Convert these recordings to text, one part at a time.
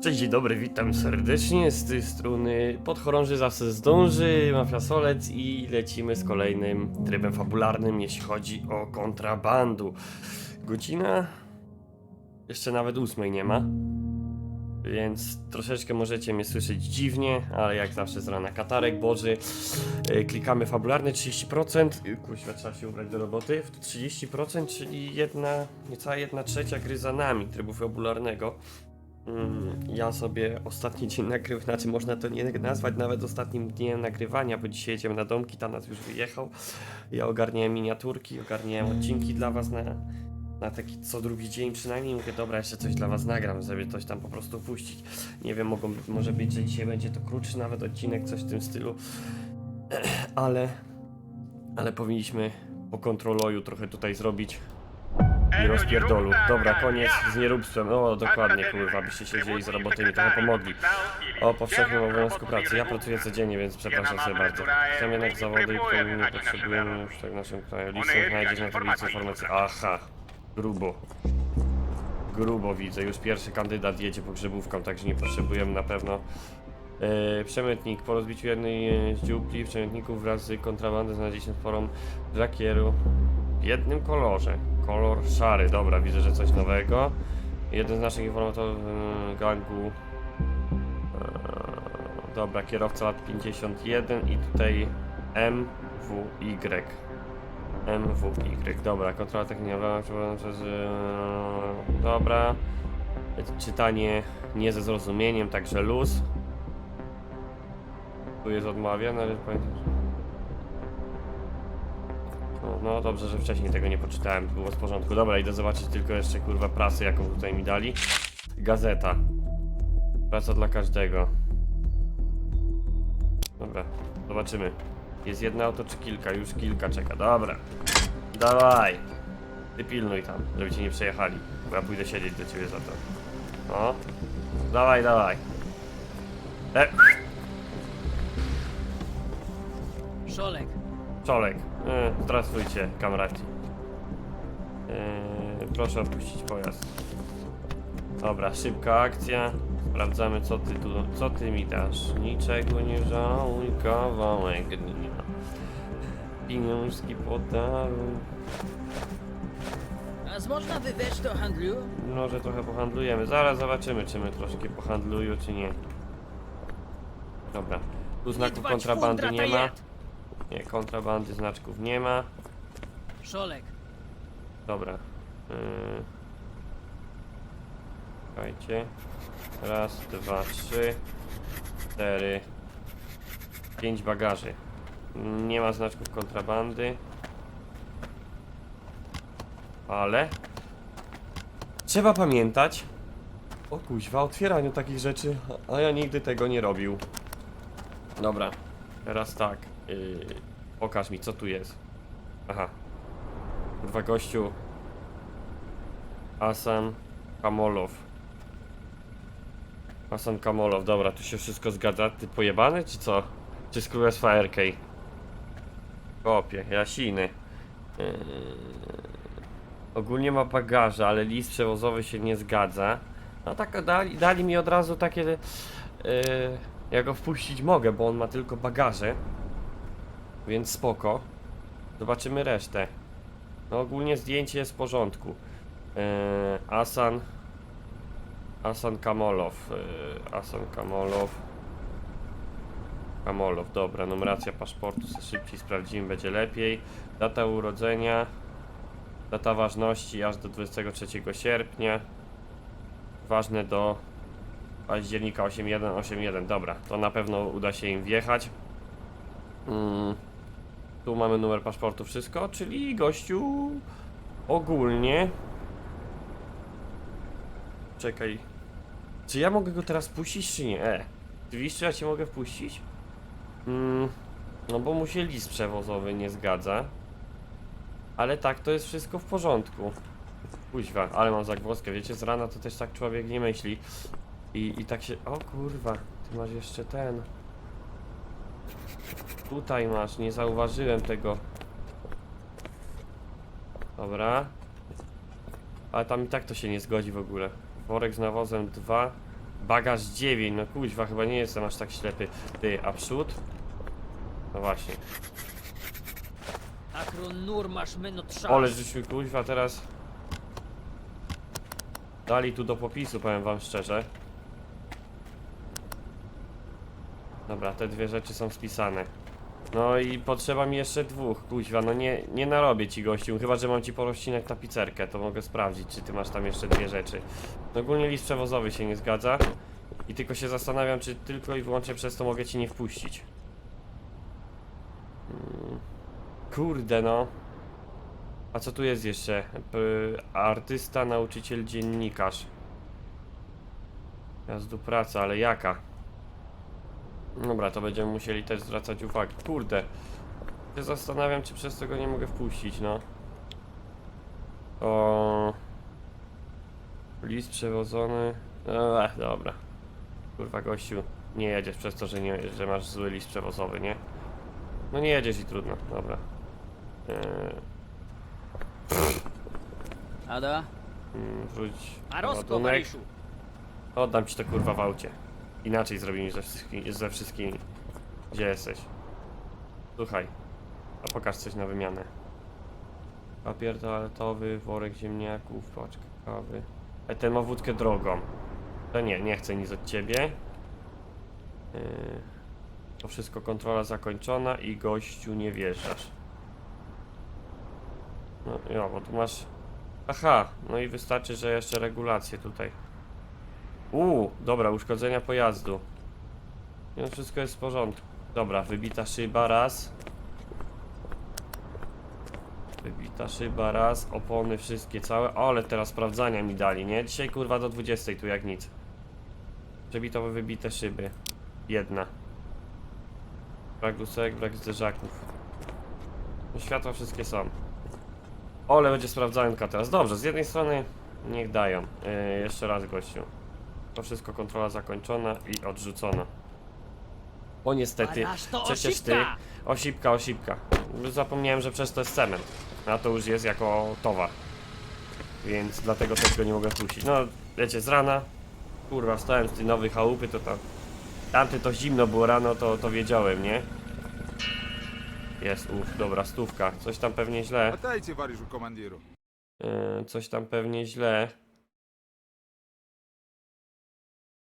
Cześć, dzień dobry, witam serdecznie z tej strony Podchorąży zawsze zdąży, Mafia Solec i lecimy z kolejnym trybem fabularnym, jeśli chodzi o kontrabandu. Godzina jeszcze nawet ósmej nie ma, więc troszeczkę możecie mnie słyszeć dziwnie, ale jak zawsze z rana katarek boży. E, Klikamy fabularny 30%, y, kuźwa trzeba się ubrać do roboty, 30%, czyli jedna, niecała jedna trzecia gry za nami trybu fabularnego. Ja sobie ostatni dzień nagrywania, znaczy można to nie nazwać nawet ostatnim dniem nagrywania, bo dzisiaj jedziemy na domki, Tanas już wyjechał. Ja ogarniałem miniaturki, ogarniałem odcinki dla was na, na taki co drugi dzień przynajmniej. Mówię, dobra, jeszcze coś dla was nagram, żeby coś tam po prostu puścić. Nie wiem, mogą, może być, że dzisiaj będzie to krótszy nawet odcinek, coś w tym stylu. Ale, ale powinniśmy po kontroloju trochę tutaj zrobić i rozpierdolu. Dobra, koniec z nieróbstwem. O, dokładnie, kurwa, byście siedzieli z roboty i mi trochę pomogli. O powszechnym obowiązku pracy. Ja pracuję codziennie, więc przepraszam sobie bardzo. Chcę jednak zawody, które nie potrzebujemy już tak w naszym kraju. Listę znajdziesz na tablicy informacji. Aha, grubo. Grubo widzę. Już pierwszy kandydat jedzie pogrzebówką, także nie potrzebujemy na pewno. E, przemytnik. Po rozbiciu jednej z dziupli przemytników wraz z kontrabandy znaleźliśmy sporą żakieru w jednym kolorze. Kolor szary. Dobra, widzę, że coś nowego. Jeden z naszych informatorów e, gangu. E, dobra, kierowca lat 51 i tutaj MWY. MWY. Dobra, kontrola techniczna przeprowadzona przez. e, Dobra. Czytanie nie ze zrozumieniem, także luz. Tu jest odmawiane, ale pamiętam. No, dobrze, że wcześniej tego nie poczytałem, było z porządku. Dobra, idę zobaczyć tylko jeszcze kurwa prasę, jaką tutaj mi dali. Gazeta. Praca dla każdego. Dobra, zobaczymy. Jest jedno auto czy kilka? Już kilka czeka. Dobra. Dawaj. Ty pilnuj tam, żeby ci nie przejechali. Bo ja pójdę siedzieć do ciebie za to. No. Dawaj, dawaj. E, Szolek, Czolek. E, zdrawstwujcie, kamraci. E, proszę opuścić pojazd. Dobra, szybka akcja. Sprawdzamy co ty tu, co ty mi dasz. Niczego nie żałuj, kawałek dnia. Pieniążki podaruj. a można wywieźć do handlu? Może trochę pohandlujemy. Zaraz zobaczymy, czy my troszkę pohandlują, czy nie. Dobra. Tu znaków kontrabandy nie ma. Nie, kontrabandy znaczków nie ma. Szolek, Dobra. Yy. Czekajcie. Raz, dwa, trzy, cztery, pięć bagaży. Nie ma znaczków kontrabandy. Ale trzeba pamiętać o kuźwa, otwieraniu takich rzeczy, a ja nigdy tego nie robił. Dobra, teraz tak. Yy, pokaż mi, co tu jest. Aha, Kurwa gościu. Hasan Kamolow. Hasan Kamolow, dobra, tu się wszystko zgadza. Ty pojebany, czy co? Czy z Królestwa RK? Kopie, jasiny. Yy... Ogólnie ma bagaże, ale list przewozowy się nie zgadza. No tak dali, dali mi od razu takie... Yy... Ja go wpuścić mogę, bo on ma tylko bagaże. Więc spoko. Zobaczymy resztę. No ogólnie zdjęcie jest w porządku. Eee, Asan. Asan Kamolow. Eee, Asan Kamolow. Kamolow, dobra, numeracja paszportu, se szybciej sprawdzimy, będzie lepiej. Data urodzenia. Data ważności aż do 23 sierpnia. Ważne do października 8181. Dobra, to na pewno uda się im wjechać. Mm. Tu mamy numer paszportu, wszystko, czyli gościu ogólnie. Czekaj. Czy ja mogę go teraz puścić, czy nie? E. Oczywiście ja cię mogę wpuścić? Mm, no bo mu się list przewozowy nie zgadza. Ale tak, to jest wszystko w porządku. Kuźwa, ale mam zagwozdkę, wiecie, z rana to też tak człowiek nie myśli. I, i tak się... O kurwa, ty masz jeszcze ten... Tutaj masz, nie zauważyłem tego. Dobra. Ale tam i tak to się nie zgodzi w ogóle. Worek z nawozem 2, Bagaż 9, no kuźwa, chyba nie jestem aż tak ślepy. Ty, a przód? No właśnie. Akron nur masz żeśmy kuźwa teraz... Dali tu do popisu, powiem wam szczerze. Dobra, te dwie rzeczy są spisane. No i potrzeba mi jeszcze dwóch, kuźwa, no nie, nie narobię ci gościu, chyba że mam ci porościnek tapicerkę, to mogę sprawdzić, czy ty masz tam jeszcze dwie rzeczy. No ogólnie list przewozowy się nie zgadza i tylko się zastanawiam, czy tylko i wyłącznie przez to mogę ci nie wpuścić. Mm, Kurde no. A co tu jest jeszcze? P artysta, nauczyciel, dziennikarz. Jazdu praca, ale jaka? Dobra, to będziemy musieli też zwracać uwagę. Kurde. Się zastanawiam, czy przez to go nie mogę wpuścić, no. O. List przewodzony. Ech, dobra. Kurwa, gościu. Nie jedziesz przez to, że, nie, że masz zły list przewozowy, nie? No nie jedziesz i trudno, dobra. Eee, Ada? mm, wróć. A ładunek. Marysiu. Oddam ci to kurwa w aucie. Inaczej zrobimy ze, wszystki, ze wszystkimi. Gdzie jesteś? Słuchaj. A pokaż coś na wymianę. Papier toaletowy, worek ziemniaków, paczka kawy. A ten ma wódkę drogą. To nie, nie chcę nic od ciebie. Yy, to wszystko kontrola zakończona i gościu nie wjeżdżasz. No jo, bo tu masz... Aha, no i wystarczy, że jeszcze regulacje tutaj. Uuu, dobra, uszkodzenia pojazdu. No wszystko jest w porządku. Dobra, wybita szyba raz. Wybita szyba raz, opony wszystkie całe. O, ale teraz sprawdzania mi dali, nie? Dzisiaj kurwa do 20 tu jak nic. Przebitowe wybite szyby. Jedna. Brak lusek, brak zderzaków. No, światła wszystkie są. Ole będzie sprawdzanka teraz. Dobrze, z jednej strony niech dają. Yy, jeszcze raz gościu. To wszystko kontrola zakończona i odrzucona. O niestety, Ależ to przecież ty... osipka! Osipka. Zapomniałem, że przez to jest cement. A to już jest jako towar. Więc dlatego też go nie mogę puścić. No, wiecie, z rana, kurwa, wstałem z tej nowej chałupy, to tam... Tamty to zimno było rano, to, to wiedziałem, nie? Jest, uff, dobra, stówka. Coś tam pewnie źle. Witajcie, komandiru. E, coś tam pewnie źle.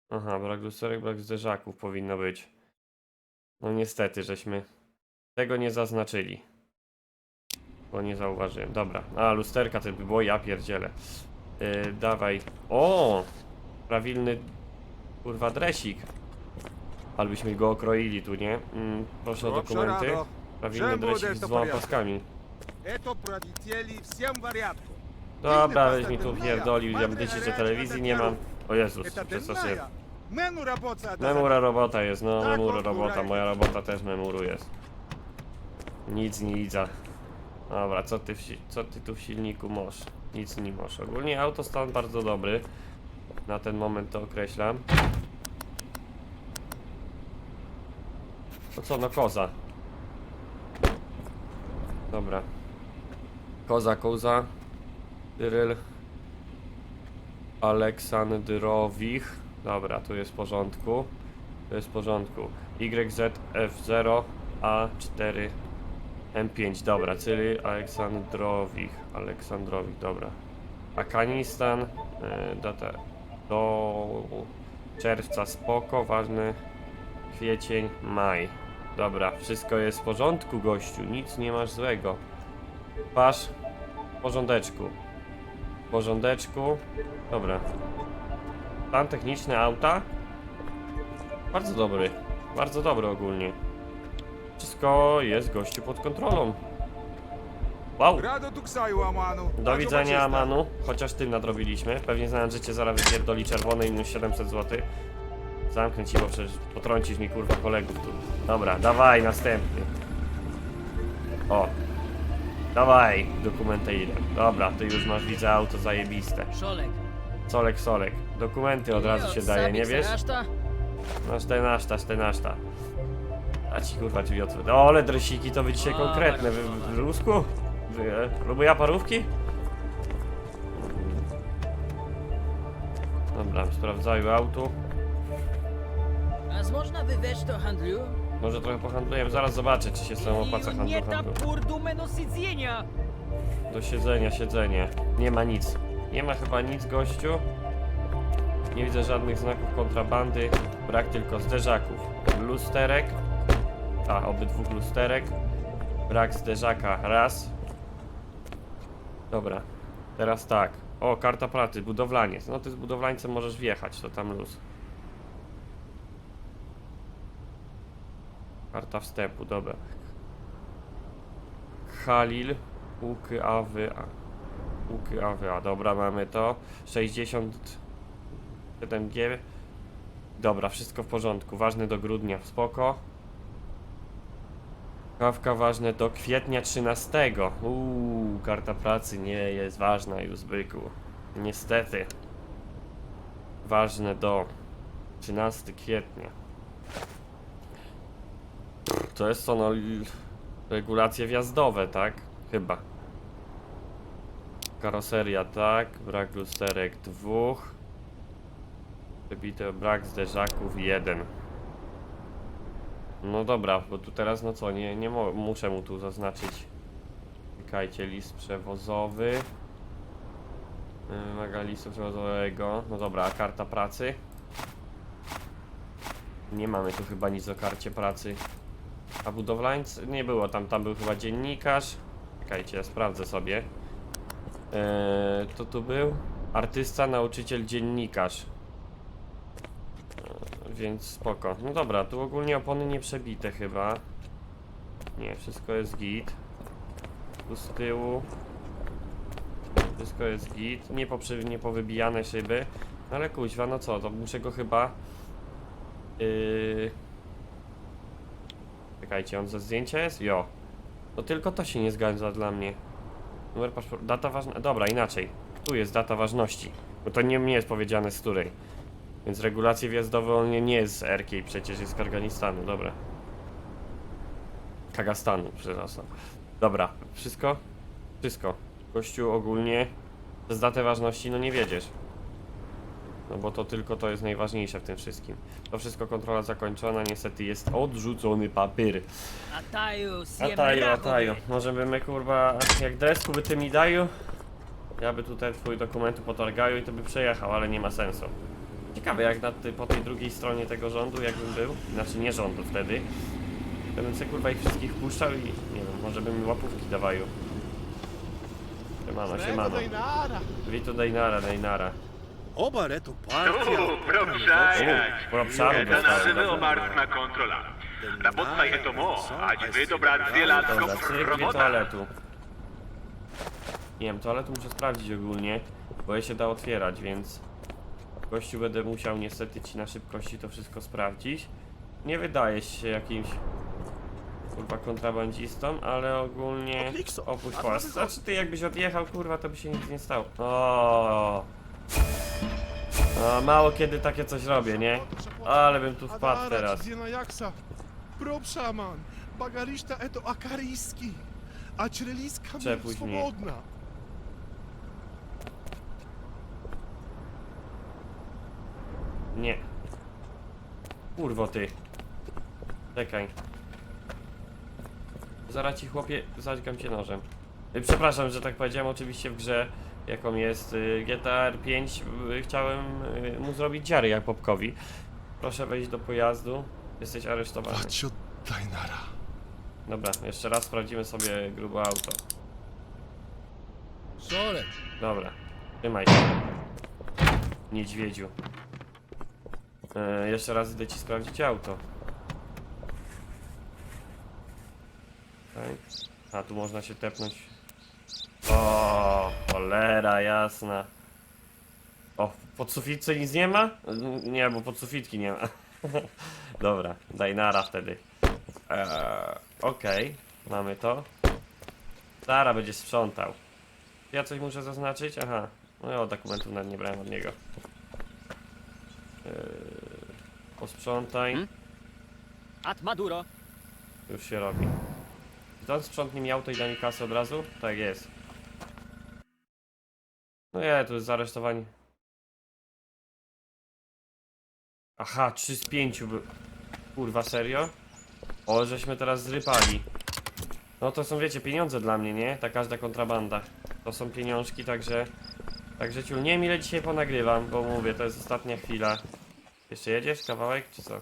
Aha, brak lusterek, brak zderzaków powinno być. No niestety, żeśmy tego nie zaznaczyli. Bo nie zauważyłem. Dobra, a lusterka to by było, ja pierdzielę. Yy, dawaj. O! Prawilny, kurwa, dresik. Albyśmy go okroili tu, nie? Mm, proszę o dokumenty. Prawilny dresik z dwoma paskami. Dobra, weź mi tu pierdolił, ja będę że telewizji nie mam. O Jezus, przestraszyłem. Memura robota. Memura znaczy- robota jest, no Tak, memura robota, moja robota też memuru jest. Nic nie idza. Dobra, co ty, w, co ty tu w silniku masz? Nic nie masz. Ogólnie auto stan bardzo dobry. Na ten moment to określam. No co, no koza. Dobra. Koza, koza. Dyryl. Aleksandrowich. Dobra, tu jest w porządku. Tu jest w porządku. YZF0 A4 M5, dobra, czyli Aleksandrowich. Aleksandrowich, dobra. Afganistan, e, data do czerwca spoko, ważny kwiecień, maj. Dobra, wszystko jest w porządku, gościu, nic nie masz złego. Pasz, w porządeczku. W porządeczku. Dobra. Plan techniczny auta? Bardzo dobry. Bardzo dobry ogólnie. Wszystko jest gościu pod kontrolą. Wow. Do widzenia, Amanu. Chociaż tym nadrobiliśmy. Pewnie znając życie, zaraz wypierdoli czerwony i minus 700 zł. Zamknę ci, bo przecież potrącisz mi kurwa kolegów tu. Dobra, dawaj, następny. O. Dawaj, dokumenty ile. Dobra, ty już masz widzę auto zajebiste. Szolek, Solek, solek. Dokumenty od razu się daje, nie wiesz? Reszta? Masz te naszta, te naszta. A ci kurwa drzwi otworzę. O, ale dresiki to wy dzisiaj O, konkretne. Wy, tak. w Rusku? Wy, e, Próbuję parówki? Dobra, sprawdzają auto. A można wywieźć to handlu? Może trochę pohandlujemy, zaraz zobaczę, czy się z tą opłaca handlu. Nie siedzenia! Do siedzenia, siedzenie. Nie ma nic. Nie ma chyba nic, gościu. Nie widzę żadnych znaków kontrabandy. Brak tylko zderzaków. Lusterek. A, obydwu lusterek. Brak zderzaka. Raz. Dobra. Teraz tak. O, karta pracy. Budowlaniec. No ty z budowlańcem możesz wjechać, to tam luz. Karta wstępu, dobra. Halil. Łuky awy. Łuky awy, a dobra, mamy to. 67G. Dobra, wszystko w porządku. Ważne do grudnia, spoko. Kawka ważne do kwietnia 13. Uuu, karta pracy nie jest ważna już, byku. Niestety. Ważne do 13 kwietnia. To jest to, no, regulacje wjazdowe, tak? Chyba. Karoseria, tak. Brak lusterek dwóch. Wybite brak zderzaków jeden. No dobra, bo tu teraz no co, nie, nie muszę mu tu zaznaczyć. Czekajcie, list przewozowy. Wymaga listu przewozowego. No dobra, a karta pracy? Nie mamy tu chyba nic o karcie pracy. A budowlańcy? Nie było tam, tam był chyba dziennikarz. Czekajcie, ja sprawdzę sobie. Eee, to tu był? Artysta, nauczyciel, dziennikarz. Eee, więc spoko. No dobra, tu ogólnie opony nie przebite chyba. Nie, wszystko jest git. Tu z tyłu. Wszystko jest git. Nie, poprzy, nie powybijane szyby. No ale kuźwa, no co, to muszę go chyba... Yy... Czekajcie, on ze zdjęcia jest? Jo. To tylko to się nie zgadza dla mnie. Numer paszportu. Data ważna. Dobra, inaczej. Tu jest data ważności. Bo to nie, nie jest powiedziane z której. Więc regulacje wjazdowe on nie, nie jest z RK, przecież jest z Karganistanu. Dobra. Kagastanu, przepraszam. Dobra, wszystko? Wszystko. Gościu ogólnie z datę ważności no nie wiedziesz. No bo to tylko to jest najważniejsze w tym wszystkim. To wszystko kontrola zakończona, niestety jest odrzucony papier. Ataju, Ataju, ataju. Może by my kurwa, jak dresku by ty mi daju, ja by tutaj twój dokumentu potargaju i to by przejechał, ale nie ma sensu. Ciekawe jak na ty, po tej drugiej stronie tego rządu, jakbym był, znaczy nie rządu wtedy, to bym sobie kurwa ich wszystkich puszczał i nie wiem, może by mi łapówki dawaju. Siemano, siemano. Witu Dejnara, Dejnara. Oba reto partia... Uuu, Probszajak! Bo psaru To nazywy dostałem. kontrola. Robotna je to mo, ać wy dobra dwie latko Dobra, czyli nie robota. toaletu. Nie wiem, toaletu muszę sprawdzić ogólnie, bo je się da otwierać, więc... Gościu będę musiał niestety ci na szybkości to wszystko sprawdzić. Nie wydajesz się jakimś... Kurwa kontrabandistą, ale ogólnie... Opuść A Polskę. Znaczy ty jakbyś odjechał, kurwa, to by się nic nie stało. O. No, mało kiedy takie coś robię, nie? Ale bym tu wpadł teraz. Gdzie na jaksa? Szaman. Bagarista eto akariski. A czreliska Przepuść mnie. swobodna. Nie. Kurwo ty. Czekaj. Zaraz ci chłopie, zadźgam cię nożem. Y, Przepraszam, że tak powiedziałem, oczywiście w grze jaką jest y, GTA 5 y, chciałem y, mu zrobić dziary jak Popkowi. Proszę wejść do pojazdu. Jesteś aresztowany. Pacio Dejnara. Dobra, jeszcze raz sprawdzimy sobie grubo auto. Sorry. Dobra, trzymaj się. Niedźwiedziu. E, jeszcze raz idę ci sprawdzić auto. Okej. A tu można się tepnąć. O, cholera jasna. O, pod sufitce nic nie ma? Nie, bo pod sufitki nie ma. Dobra, daj nara wtedy. Eee, Okej, mamy to. Zara będzie sprzątał. Ja coś muszę zaznaczyć? Aha. No ja dokumentów nawet nie brałem od niego. Yy, posprzątaj. Hmm? At Maduro. Już się robi. Don sprzątnij mi auto i da mi kasę od razu? Tak jest. No nie, tu jest zaresztowanie. Aha, 3 z 5 by... Kurwa, serio? O, żeśmy teraz zrypali. No to są, wiecie, pieniądze dla mnie, nie? Ta każda kontrabanda. To są pieniążki, także... Także ciul, nie wiem ile dzisiaj ponagrywam, bo mówię, to jest ostatnia chwila. Jeszcze jedziesz kawałek, czy co?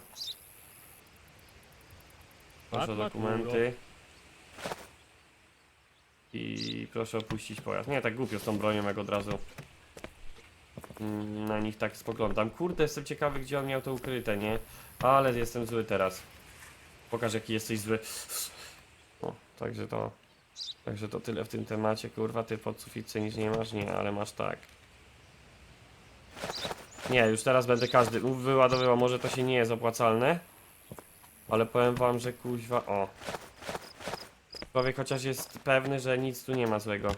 Proszę o dokumenty. I proszę opuścić pojazd. Nie, tak głupio z tą bronią, jak od razu na nich tak spoglądam. Kurde, jestem ciekawy, gdzie on miał to ukryte, nie? Ale jestem zły teraz. Pokaż, jaki jesteś zły. O, także to... Także to tyle w tym temacie, kurwa, ty pod suficę nic nie masz? Nie, ale masz tak. Nie, już teraz będę każdy wyładowywał, może to się nie jest opłacalne. Ale powiem wam, że kuźwa, o. Człowiek chociaż jest pewny, że nic tu nie ma złego.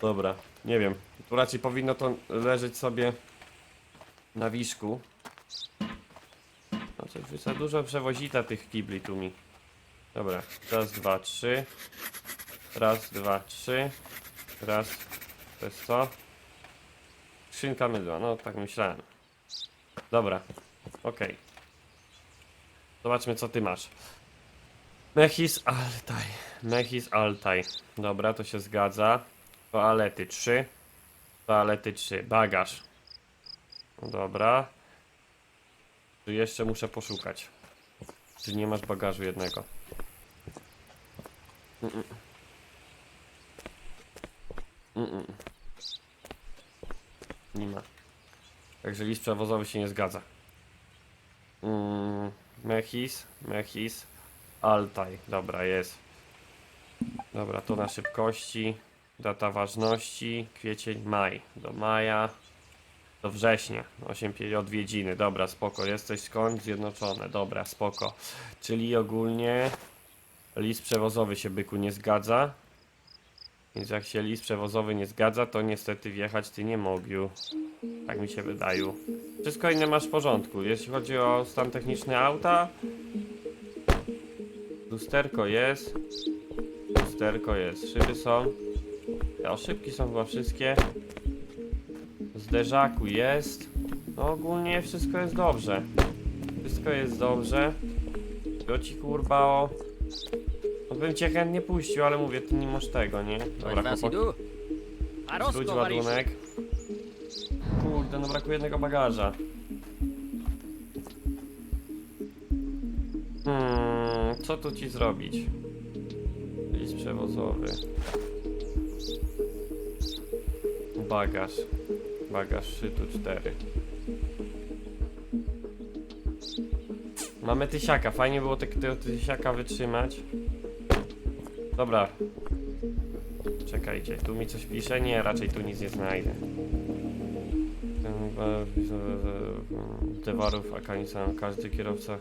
Dobra, nie wiem. Tu raczej powinno to leżeć sobie na wiszku. No coś za dużo przewozita tych kibli tu mi. Dobra, raz, dwa, trzy. Raz, dwa, trzy. Raz, to jest co? Skrzynka mydła, no tak myślałem. Dobra, okej. Zobaczmy co ty masz. Mechis Altaj. Mechis Altaj. Dobra, to się zgadza. Toalety 3. Toalety 3. Bagaż. No Dobra. Tu jeszcze muszę poszukać. Czy nie masz bagażu jednego? Mm-mm. Mm-mm. Nie ma. Także list przewozowy się nie zgadza. Mm, Mechis, Mechis, Altaj. Dobra, jest. Dobra, to na szybkości. Data ważności, kwiecień, maj. Do maja, do września. 8 pie- odwiedziny. Dobra, spoko. Jesteś skąd? Zjednoczone. Dobra, spoko. Czyli ogólnie list przewozowy się byku nie zgadza. Więc jak się list przewozowy nie zgadza, to niestety wjechać ty nie mogił. Tak mi się wydaje. Wszystko inne masz w porządku. Jeśli chodzi o stan techniczny auta, lusterko jest. Lusterko jest. Szyby są. O, szybki są chyba wszystkie. Zderzaku jest. No ogólnie wszystko jest dobrze. Wszystko jest dobrze. To ci kurwa o. No bym cię chętnie puścił, ale mówię, ty nie masz tego, nie? Dobra, Was chłopaki. idu? A Wróć rozko, ładunek. Brakuje jednego bagaża. Hmm, co tu ci zrobić? List przewozowy. Bagaż. Bagaż szytu 4. Mamy tysiaka, fajnie było te- tego tysiaka wytrzymać. Dobra, Czekajcie, tu mi coś pisze? Nie, raczej tu nic nie znajdę. Towarów Afganistan. Każdy kierowca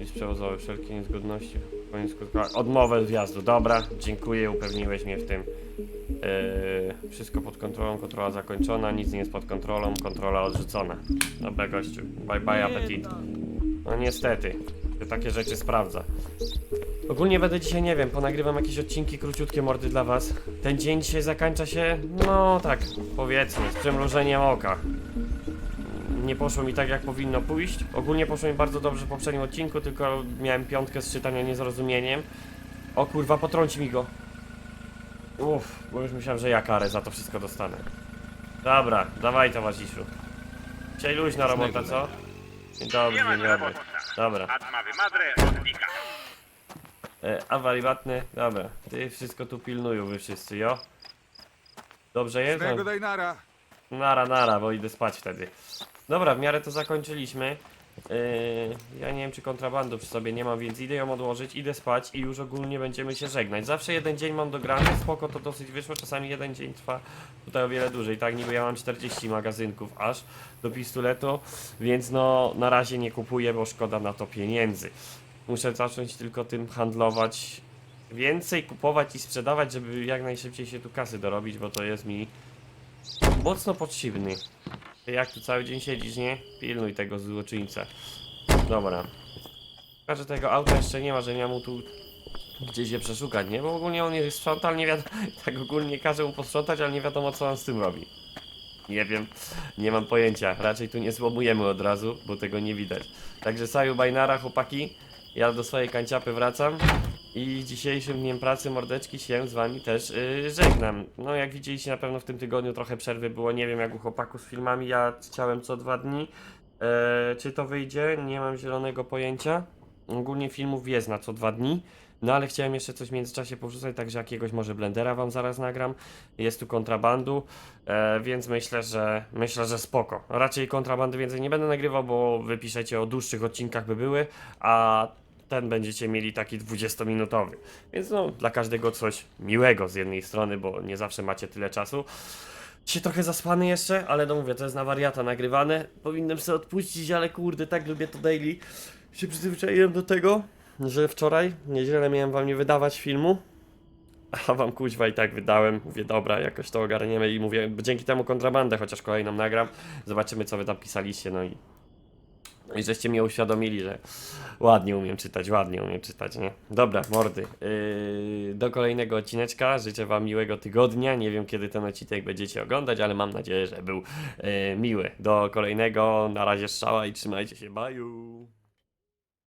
jest przewozowy wszelkie niezgodności. koniec Odmowę wjazdu. Dobra, dziękuję, upewniłeś mnie w tym. Yy, wszystko pod kontrolą, kontrola zakończona, nic nie jest pod kontrolą, kontrola odrzucona. Dobra gościu, bye bye apetit. No niestety, takie rzeczy sprawdza. Ogólnie będę dzisiaj, nie wiem, ponagrywam jakieś odcinki króciutkie mordy dla was. Ten dzień dzisiaj zakończa się, no tak, powiedzmy, z przymrużeniem oka. Nie poszło mi tak, jak powinno pójść. Ogólnie poszło mi bardzo dobrze w poprzednim odcinku, tylko miałem piątkę z czytania niezrozumieniem. O kurwa, potrąci mi go. Uff, bo już myślałem, że ja karę za to wszystko dostanę. Dobra, dawaj towarzyszu. Dzisiaj luźna robota, co? Dzień dobry, dzień dobry. Dobra. Atmawy madre od Nika. E, awaryjatny, dobra, ty wszystko tu pilnują wy wszyscy, jo? Dobrze jest? Nego No, daj nara. nara, nara, bo idę spać wtedy. Dobra, w miarę to zakończyliśmy. Yy, ja nie wiem, czy kontrabandu przy sobie nie mam, więc idę ją odłożyć, idę spać i już ogólnie będziemy się żegnać. Zawsze jeden dzień mam dograny, spoko to dosyć wyszło, czasami jeden dzień trwa tutaj o wiele dłużej, tak? Niby ja mam 40 magazynków aż do pistoletu, więc no na razie nie kupuję, bo szkoda na to pieniędzy. Muszę zacząć tylko tym handlować więcej, kupować i sprzedawać, żeby jak najszybciej się tu kasy dorobić, bo to jest mi mocno potrzebny. Jak tu cały dzień siedzisz, nie? Pilnuj tego złoczyńca. Dobra. Że tego auta jeszcze nie ma, że ja mu tu gdzieś je przeszukać, nie? Bo ogólnie on je sprząta, ale nie wiadomo, tak ogólnie każe mu posprzątać, ale nie wiadomo co on z tym robi. Nie wiem, nie mam pojęcia. Raczej tu nie złomujemy od razu, bo tego nie widać. Także saju bajnara, chłopaki. Ja do swojej kanciapy wracam. I dzisiejszym dniem pracy mordeczki się z wami też yy, żegnam. No jak widzieliście na pewno w tym tygodniu trochę przerwy było, nie wiem jak u chłopaków z filmami, ja chciałem co dwa dni. E, czy to wyjdzie? Nie mam zielonego pojęcia. Ogólnie filmów jest na co dwa dni. No ale chciałem jeszcze coś w międzyczasie powrzucać, także jakiegoś może blendera wam zaraz nagram. Jest tu kontrabandu, e, więc myślę, że myślę, że spoko. Raczej kontrabandy więcej nie będę nagrywał, bo wy piszecie o dłuższych odcinkach by były, a ten będziecie mieli taki 20-minutowy. Więc no, dla każdego coś miłego z jednej strony, bo nie zawsze macie tyle czasu. Się trochę zaspany jeszcze, ale no mówię, to jest na wariata nagrywane. Powinienem sobie odpuścić, ale kurde, tak lubię to daily. Się przyzwyczaiłem do tego, że wczoraj, niedzielę miałem wam nie wydawać filmu. A wam kuźwa i tak wydałem. Mówię, dobra, jakoś to ogarniemy i mówię, dzięki temu kontrabandę chociaż kolejną nagram. Zobaczymy, co wy tam pisaliście, no i i żeście mnie uświadomili, że ładnie umiem czytać, ładnie umiem czytać, nie? Dobra, mordy. Yy, do kolejnego odcineczka. Życzę wam miłego tygodnia. Nie wiem, kiedy ten odcinek będziecie oglądać, ale mam nadzieję, że był yy, miły. Do kolejnego. Na razie strzała i trzymajcie się. Baju.